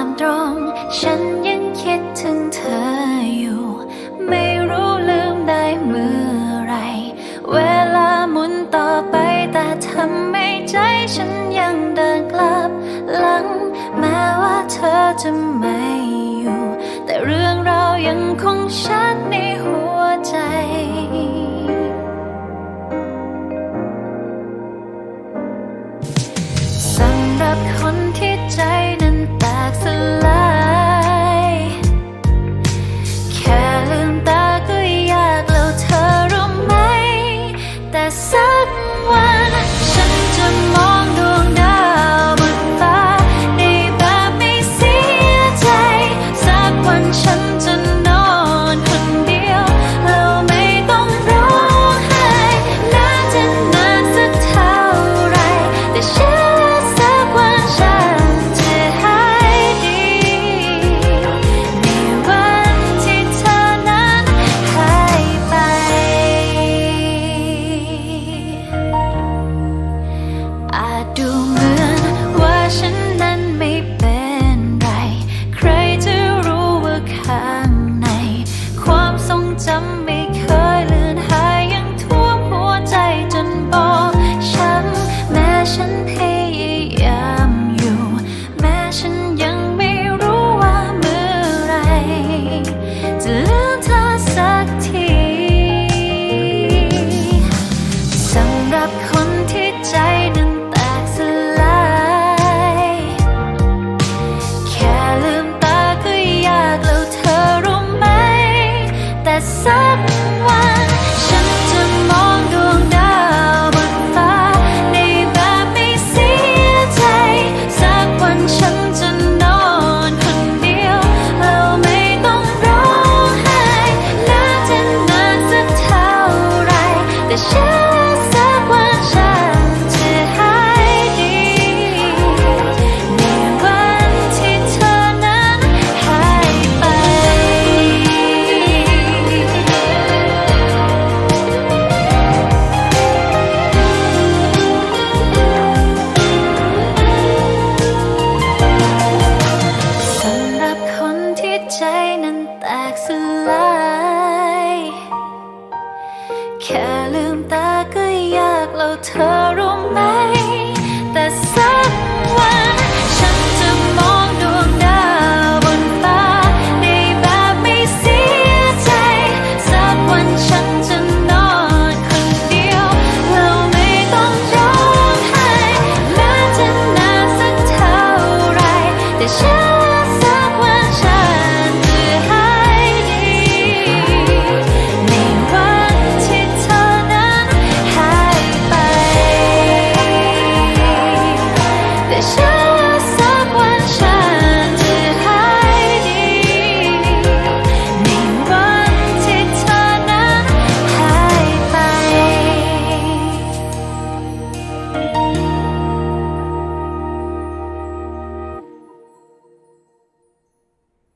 ามตรง ฉันยังคิดถึงเธออยู่ ไม่รู้ลืมได้เมื่อไร เวลาหมุนต่อไปแต่ทำไม่ใจฉันยังเดินกลับ หลัง แม้ว่าเธอจะไม่ จำไม่เคยลืนหายยังท่วมหัวใจจนบอกช้ำแม้ฉันพยายามอยู่ แม้ฉันยังไม่รู้ว่าเมื่อไร จะลืมเธอสักทีสำหรับคนที่ใจ เ入